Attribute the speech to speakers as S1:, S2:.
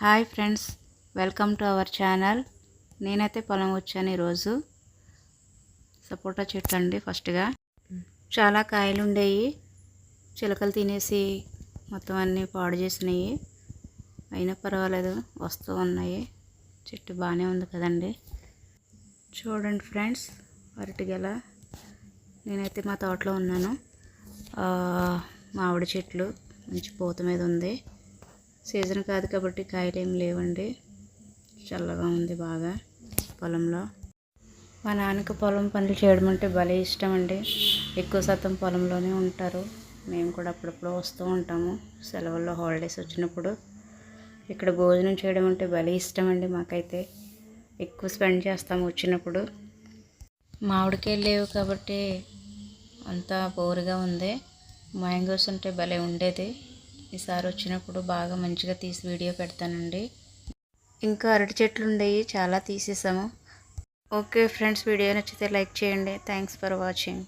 S1: Hi friends welcome to our channel. నేనైతే పొలం వచ్చాను ఈరోజు. సపోటా చెట్లు అండి ఫస్ట్గా. చాలా కాయలు ఉండేవి చిలకలు తినేసి మొత్తం అన్నీ పాడు చేసినాయి. అయినా పర్వాలేదు వస్తూ ఉన్నాయి. చెట్టు బాగానే ఉంది కదండి. చూడండి ఫ్రెండ్స్ అరటిగల నేనైతే మా తోటలో ఉన్నాను. మామిడి చెట్లు మంచి పూత మీద ఉంది. సీజన్ కాదు కాబట్టి కాయలు ఏమి లేవండి. చల్లగా ఉంది బాగా పొలంలో. మా నాన్నకి పొలం పనులు చేయడం అంటే భలే ఇష్టం అండి ఎక్కువ శాతం పొలంలోనే ఉంటారు. మేము కూడా అప్పుడప్పుడు వస్తూ ఉంటాము. సెలవుల్లో హాలిడేస్ వచ్చినప్పుడు ఇక్కడ భోజనం చేయడం అంటే భలే ఇష్టం అండి మాకైతే. ఎక్కువ స్పెండ్ చేస్తాము వచ్చినప్పుడు. మామిడికాయలు లేవు కాబట్టి అంతా బోరుగా ఉంది. మ్యాంగోస్ ఉంటే భలే ఉండేది. ఈసారి వచ్చినప్పుడు బాగా మంచిగా తీసి వీడియో పెడతానండి. ఇంకా అరటి చెట్లు ఉండేవి చాలా తీసేసాము. ఓకే ఫ్రెండ్స్ వీడియో నచ్చితే లైక్ చేయండి. Thanks for watching